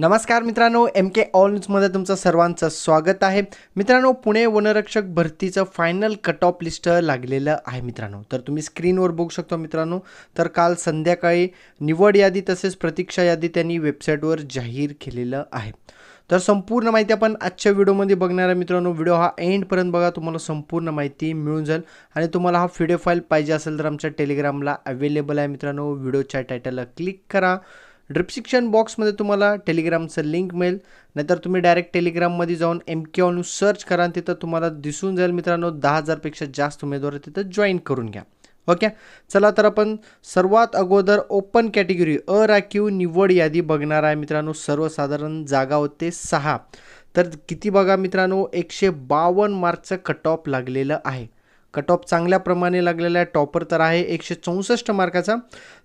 नमस्कार मित्रांनो M K all न्यूजमध्ये तुमचं सर्वांचं स्वागत आहे. मित्रांनो पुणे वनरक्षक भरतीचं फायनल कट ऑफ लिस्ट लागलेलं आहे मित्रांनो. तर तुम्ही स्क्रीनवर बघू शकता मित्रांनो तर काल संध्याकाळी निवड यादी तसेच प्रतीक्षा यादी त्यांनी वेबसाईटवर जाहीर केलेलं आहे. तर संपूर्ण माहिती आपण आजच्या व्हिडिओमध्ये बघणार आहे मित्रांनो. व्हिडिओ हा एंडपर्यंत बघा तुम्हाला संपूर्ण माहिती मिळून जाईल. आणि तुम्हाला हा व्हिडिओ फाईल पाहिजे असेल तर आमच्या टेलिग्रामला अवेलेबल आहे मित्रांनो. व्हिडिओच्या टायटलला क्लिक करा. डिस्क्रिप्शन बॉक्समध्ये तुम्हाला टेलिग्रामचं लिंक मिळेल. नाहीतर तुम्ही डायरेक्ट टेलिग्राममध्ये जाऊन एम के ऑन सर्च करा तिथं तुम्हाला दिसून जाईल मित्रांनो दहा हजारपेक्षा जास्त उमेदवार तिथं जॉईन करून घ्या. ओके? चला तर आपण सर्वात अगोदर ओपन कॅटेगरी अराखीव निवड यादी बघणार आहे मित्रांनो. सर्वसाधारण जागा होते सहा. तर किती बघा मित्रांनो एकशे बावन्न मार्कचं कट ऑफ लागलेलं आहे. कट ऑफ चांगल्या प्रमाणे लागलेला आहे. टॉपर तर आहे एकशे चौसष्ट मार्काचा.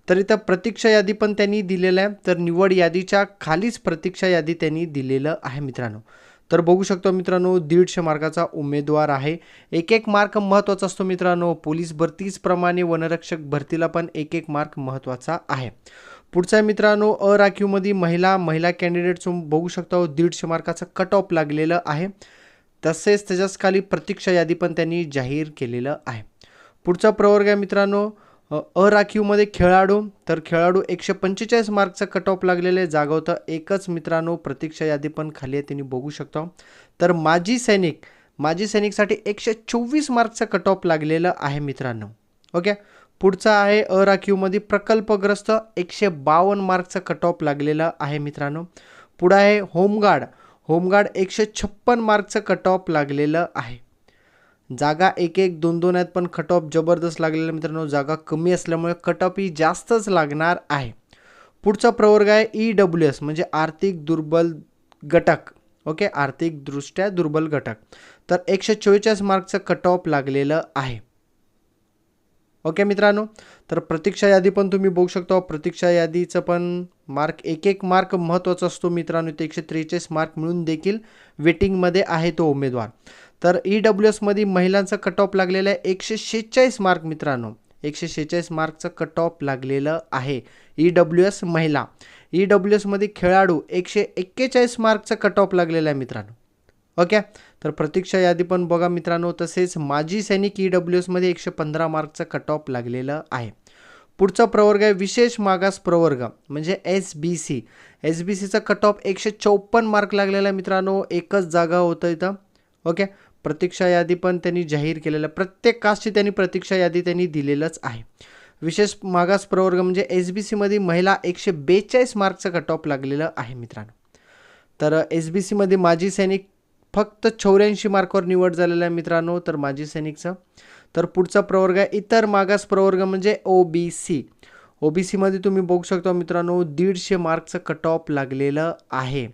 तर इथं प्रतीक्षा यादी पण त्यांनी दिलेलं आहे. तर निवड यादीच्या खालीच प्रतीक्षा यादी त्यांनी दिलेलं आहे मित्रांनो. तर बघू शकतो मित्रांनो दीडशे मार्काचा उमेदवार आहे. एक एक मार्क महत्त्वाचा असतो मित्रांनो. पोलीस भरतीचप्रमाणे वनरक्षक भरतीला पण एक एक मार्क महत्त्वाचा आहे. पुढचा आहे मित्रांनो अराखीवमध्ये महिला महिला कॅन्डिडेट बघू शकतो. दीडशे मार्काचा कट ऑफ लागलेलं आहे. तसेच त्याच्याच खाली प्रतीक्षा यादी पण त्यांनी जाहीर केलेलं आहे. पुढचा प्रवर्ग आहे मित्रांनो अ, राखीवमध्ये खेळाडू तर खेळाडू एकशे पंचेचाळीस मार्कचं कट ऑफ लागलेलं आहे. जागा होतं एकच मित्रांनो प्रतीक्षा यादी पण खाली आहे त्यांनी बघू शकतो. तर माजी सैनिक माजी सैनिकसाठी एकशे चोवीस मार्कचं कट ऑफ लागलेलं आहे मित्रांनो. ओके? पुढचा आहे अराखीवमध्ये प्रकल्पग्रस्त एकशे बावन्न मार्कचं कट ऑफ लागलेलं आहे मित्रांनो. पुढं आहे होमगार्ड होमगार्ड एकशे छप्पन मार्कचं कट ऑफ लागलेलं आहे. जागा एक एक दोन दोन आहेत पण कट ऑफ जबरदस्त लागलेलं मित्रांनो. जागा कमी असल्यामुळे कट ऑफ ही जास्तच लागणार आहे. पुढचा प्रवर्ग आहे ई डब्ल्यू एस म्हणजे आर्थिक दुर्बल घटक. ओके? आर्थिकदृष्ट्या दुर्बल घटक. तर एकशे चोवेचाळीस मार्कचं कट ऑफ लागलेलं आहे. ओके मित्रांनो तर प्रतीक्षा यादी पण तुम्ही बघू शकता. प्रतीक्षा यादीचं पण मार्क एक एक मार्क महत्त्वाचा असतो मित्रांनो. ते एकशे त्रेचाळीस मार्क मिळून देखील वेटिंगमध्ये आहे तो उमेदवार. तर ई डब्ल्यू एसमध्ये महिलांचा कट ऑफ लागलेला आहे. एकशे शेहेचाळीस मार्क मित्रांनो. एकशे शेहेचाळीस मार्कचं कट ऑफ लागलेलं आहे. ई डब्ल्यू एस महिला. ई डब्ल्यू एसमध्ये खेळाडू एकशे एक्केचाळीस मार्कचं कट ऑफ लागलेलं आहे मित्रांनो. ओके? तर प्रतीक्षा यादी पण बघा मित्रांनो तसेच माजी सैनिक ई डब्ल्यू एसमध्ये एकशे पंधरा मार्कचं कट ऑफ लागलेलं आहे. पुढचा प्रवर्ग आहे विशेष मागास प्रवर्ग म्हणजे S B C S B सीचा कट ऑफ एकशे चौपन्न मार्क लागलेला आहे मित्रांनो एकच जागा होतं इथं. ओके? प्रतीक्षा यादी पण त्यांनी जाहीर केलेलं आहे प्रत्येक कास्टची त्यांनी प्रतीक्षा यादी त्यांनी दिलेलंच आहे. विशेष मागास प्रवर्ग म्हणजे एस बी सीमध्ये महिला एकशे बेचाळीस मार्कचं कट ऑफ लागलेलं आहे मित्रांनो. तर एस बी सीमध्ये माजी सैनिक फक्त चौऱ्याऐंशी मार्कवर निवड झालेला आहे मित्रांनो तर माजी सैनिकचं. तर पुढचा प्रवर्ग आहे इतर मागास प्रवर्ग म्हणजे O B C O B सीमध्ये तुम्ही बघू शकता मित्रांनो दीडशे मार्कचं कट ऑफ लागलेलं आहे.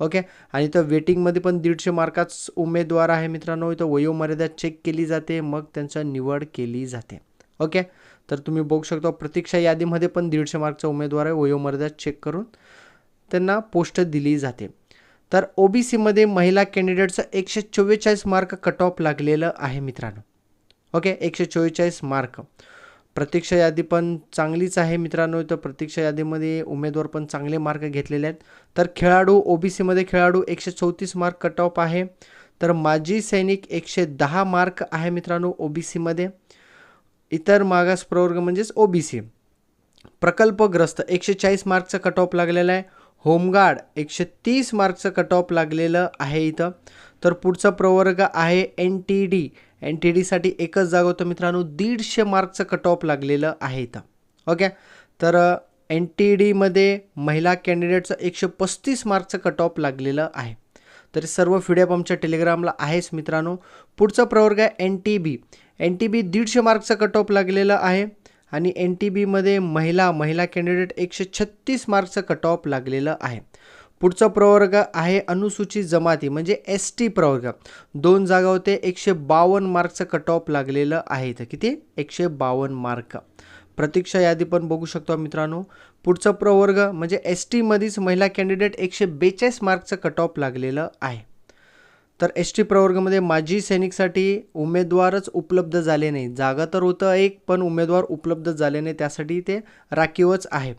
ओके आणि इथं वेटिंगमध्ये पण दीडशे मार्काच उमेदवार आहे मित्रांनो इथं वयोमर्यादा चेक केली जाते मग त्यांचं निवड केली जाते. ओके तर तुम्ही बघू शकता प्रतीक्षा यादीमध्ये पण दीडशे मार्कचा उमेदवार आहे वयोमर्यादा चेक करून त्यांना पोस्ट दिली जाते. तर ओ बी सीमध्ये महिला कॅन्डिडेटचं एकशे चव्वेचाळीस मार्क कट ऑफ लागलेलं आहे मित्रांनो. ओके? एकशे चव्वेचाळीस मार्क. प्रतीक्षा यादी पण चांगलीच आहे मित्रांनो. तर प्रतीक्षा यादीमध्ये उमेदवार पण चांगले मार्क घेतलेले आहेत. तर खेळाडू ओ बी सीमध्ये खेळाडू एकशे चौतीस मार्क कट ऑफ आहे. तर माजी सैनिक एकशे दहा मार्क आहे मित्रांनो ओ बी सीमध्ये इतर मागास प्रवर्ग म्हणजेच ओ बी सी प्रकल्पग्रस्त एकशे चाळीस मार्कचं कट ऑफ लागलेलं आहे. होमगार्ड एकशे तीस मार्कचं कट ऑफ लागलेलं आहे इथं. तर पुढचा प्रवर्ग आहे N T D N T डीसाठी एकच जागा होतं मित्रांनो दीडशे मार्कचं कट ऑफ लागलेलं आहे इथं. ओके? तर एन टी डीमध्ये महिला कॅन्डिडेटचं एकशे पस्तीस मार्कचं कट ऑफ लागलेलं आहे. तर सर्व फीडबॅक आमच्या टेलिग्रामला आहेच मित्रांनो. पुढचा प्रवर्ग आहे N T B N T B दीडशे मार्कचं कट ऑफ लागलेलं आहे. आणि एन टी बीमध्ये महिला महिला कॅन्डिडेट एकशे छत्तीस मार्कचं कट ऑफ लागलेलं आहे. पुढचा प्रवर्ग आहे अनुसूचित जमाती म्हणजे एस टी प्रवर्ग. दोन जागा होते एकशे बावन्न मार्कचं कट ऑफ लागलेलं आहे इथं. किती? एकशे बावन्न मार्क. प्रतीक्षा यादी पण बघू शकतो मित्रांनो. पुढचा प्रवर्ग म्हणजे एस टीमध्येच महिला कॅन्डिडेट एकशे बेचाळीस मार्कचं कट ऑफ लागलेलं आहे. तर एस टी प्रवर्गामध्ये माजी सैनिकसाठी उमेदवारच उपलब्ध झाले नाही. जागा तर होतं एक पण उमेदवार उपलब्ध झाले नाही त्यासाठी ते राखीवच आहे.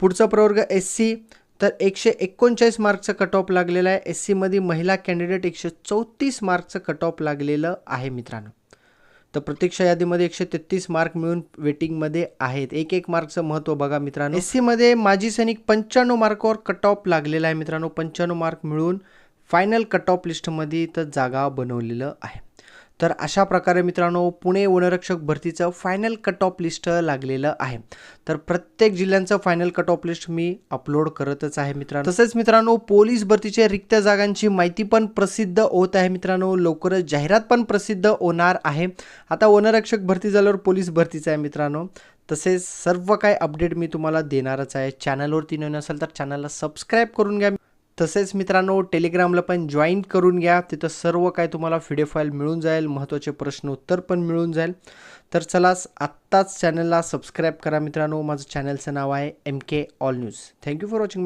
पुढचा प्रवर्ग एस सी. तर एकशे एकोणचाळीस मार्कचं कट ऑफ लागलेला आहे. एस सीमध्ये महिला कॅन्डिडेट एकशे चौतीस मार्कचं कट ऑफ लागलेलं आहे मित्रांनो. तर प्रतीक्षा यादीमध्ये एकशे तेहतीस मार्क मिळून वेटिंगमध्ये आहेत. एक एक मार्कचं महत्त्व बघा मित्रांनो. एस सीमध्ये माजी सैनिक पंच्याण्णव मार्कावर कट ऑफ लागलेला आहे मित्रांनो. पंच्याण्णव मार्क मिळून फायनल कट ऑफ लिस्टमध्ये इथं जागा बनवलेलं आहे. तर अशा प्रकारे मित्रांनो पुणे वनरक्षक भरतीचं फायनल कट ऑफ लिस्ट लागलेलं आहे. तर प्रत्येक जिल्ह्यांचं फायनल कट ऑफ लिस्ट मी अपलोड करतच आहे मित्रांनो. तसेच मित्रांनो पोलीस भरतीच्या रिक्त जागांची माहिती पण प्रसिद्ध होत आहे मित्रांनो. लवकरच जाहिरात पण प्रसिद्ध होणार आहे. आता वनरक्षक भरती झाल्यावर पोलीस भरतीचं आहे मित्रांनो. तसेच सर्व काय अपडेट मी तुम्हाला देणारच आहे. चॅनलवरती नवीन असेल तर चॅनलला सबस्क्राईब करून घ्या. तसेच मित्रांनो टेलिग्रामला पण जॉईन करून घ्या. तिथं सर्व काय तुम्हाला व्हिडिओ फाईल मिळून जाईल महत्त्वाचे प्रश्न उत्तर पण मिळून जाईल. तर चला आत्ताच चॅनलला सबस्क्राईब करा मित्रांनो. माझं चॅनलचं नाव आहे M K all news thank you for watching